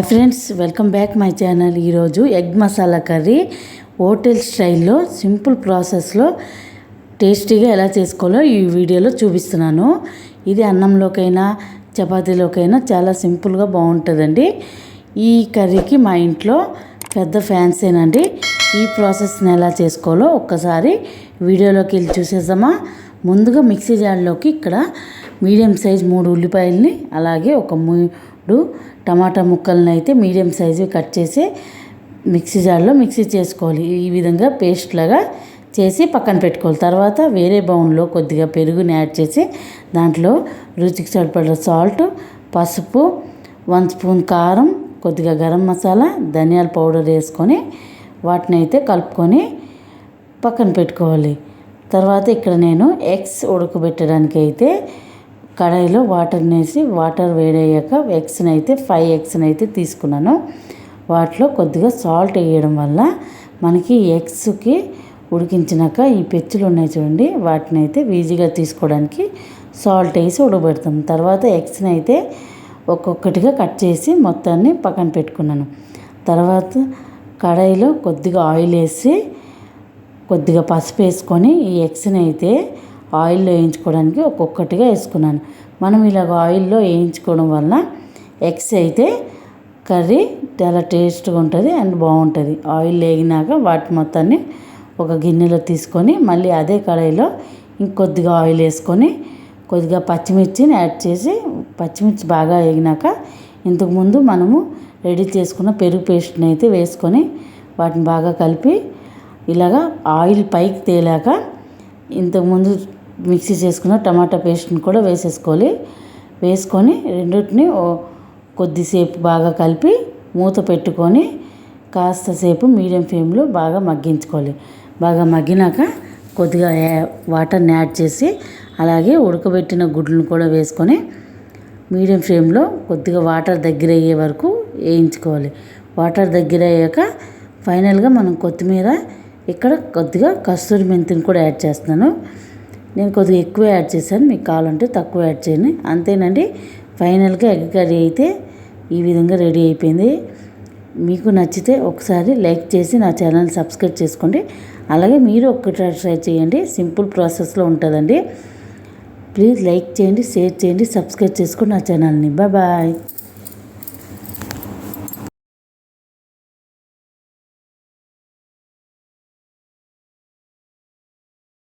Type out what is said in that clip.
Hi friends welcome back my channel ఈరోజు egg masala curry hotel స్టైల్లో simple ప్రాసెస్లో టేస్టీగా ఎలా చేసుకోవాలో ఈ వీడియోలో చూపిస్తున్నాను. ఇది అన్నంలోకైనా చపాతీలోకైనా చాలా సింపుల్గా బాగుంటుందండి. ఈ కర్రీకి మా ఇంట్లో పెద్ద ఫ్యాన్సేనండి ఈ ప్రాసెస్ని ఎలా చేసుకోవాలో ఒక్కసారి వీడియోలోకి వెళ్ళి చూసేద్దామా. ముందుగా మిక్సీ జార్లోకి ఇక్కడ మీడియం సైజ్ మూడు ఉల్లిపాయలని అలాగే ఒక ఇప్పుడు టమాటా ముక్కలను అయితే మీడియం సైజు కట్ చేసి మిక్సీ జార్లో మిక్సీ చేసుకోవాలి. ఈ విధంగా పేస్ట్ లాగా చేసి పక్కన పెట్టుకోవాలి. తర్వాత వేరే బౌన్లో కొద్దిగా పెరుగుని యాడ్ చేసి దాంట్లో రుచికి సరిపడ సాల్ట్ పసుపు వన్ స్పూన్ కారం కొద్దిగా గరం మసాలా ధనియాల పౌడర్ వేసుకొని వాటిని అయితే కలుపుకొని పక్కన పెట్టుకోవాలి. తర్వాత ఇక్కడ నేను ఎగ్స్ ఉడకబెట్టడానికి అయితే కడాయిలో వాటర్ వేసి వాటర్ వేడయ్యాక ఎగ్స్ని అయితే ఫైవ్ ఎగ్స్ని అయితే తీసుకున్నాను. వాటిలో కొద్దిగా సాల్ట్ వేయడం వల్ల మనకి ఎగ్స్కి ఉడికించినాక ఈ పెచ్చులు ఉన్నాయి చూడండి వాటిని అయితే ఈజీగా తీసుకోవడానికి సాల్ట్ వేసి ఉడకబెడతాం. తర్వాత ఎగ్స్ని అయితే ఒక్కొక్కటిగా కట్ చేసి మొత్తాన్ని పక్కన పెట్టుకున్నాను. తర్వాత కడాయిలో కొద్దిగా ఆయిల్ వేసి కొద్దిగా పసుపు వేసుకొని ఈ ఎగ్స్ని అయితే ఆయిల్లో వేయించుకోవడానికి ఒక్కొక్కటిగా వేసుకున్నాను. మనం ఇలాగ ఆయిల్లో వేయించుకోవడం వల్ల ఎగ్స్ అయితే కర్రీ చాలా టేస్ట్గా ఉంటుంది అండ్ బాగుంటుంది. ఆయిల్ వేగినాక వాటి మొత్తాన్ని ఒక గిన్నెలో తీసుకొని మళ్ళీ అదే కడాయిలో ఇంకొద్దిగా ఆయిల్ వేసుకొని కొద్దిగా పచ్చిమిర్చిని యాడ్ చేసి పచ్చిమిర్చి బాగా వేగినాక ఇంతకుముందు మనము రెడీ చేసుకున్న పెరుగు పేస్ట్ని అయితే వేసుకొని వాటిని బాగా కలిపి ఇలాగా ఆయిల్ పైకి తేలాక ఇంతకుముందు మిక్సీ చేసుకున్న టమాటా పేస్ట్ని కూడా వేసేసుకోవాలి. వేసుకొని రెండింటిని కొద్దిసేపు బాగా కలిపి మూత పెట్టుకొని కాస్త సేపు మీడియం ఫ్లేమ్లో బాగా మగ్గించుకోవాలి. బాగా మగ్గినాక కొద్దిగా వాటర్ని యాడ్ చేసి అలాగే ఉడకబెట్టిన గుడ్లను కూడా వేసుకొని మీడియం ఫ్లేమ్లో కొద్దిగా వాటర్ దగ్గర అయ్యే వరకు వేయించుకోవాలి. వాటర్ దగ్గర అయ్యాక ఫైనల్గా మనం కొత్తిమీర ఇక్కడ కొద్దిగా కస్తూరి మెంతిని కూడా యాడ్ చేస్తున్నాను. నేను కొద్దిగా ఎక్కువ యాడ్ చేశాను మీకు కావాలంటే తక్కువ యాడ్ చేయండి. అంతేనండి ఫైనల్గా ఎగ్ కర్రీ అయితే ఈ విధంగా రెడీ అయిపోయింది. మీకు నచ్చితే ఒకసారి లైక్ చేసి నా ఛానల్ సబ్స్క్రైబ్ చేసుకోండి. అలాగే మీరు ఒక్కటి ట్రై చేయండి సింపుల్ ప్రాసెస్లో ఉంటుందండి. ప్లీజ్ లైక్ చేయండి షేర్ చేయండి సబ్స్క్రైబ్ చేసుకోండి నా ఛానల్ని. Bye bye.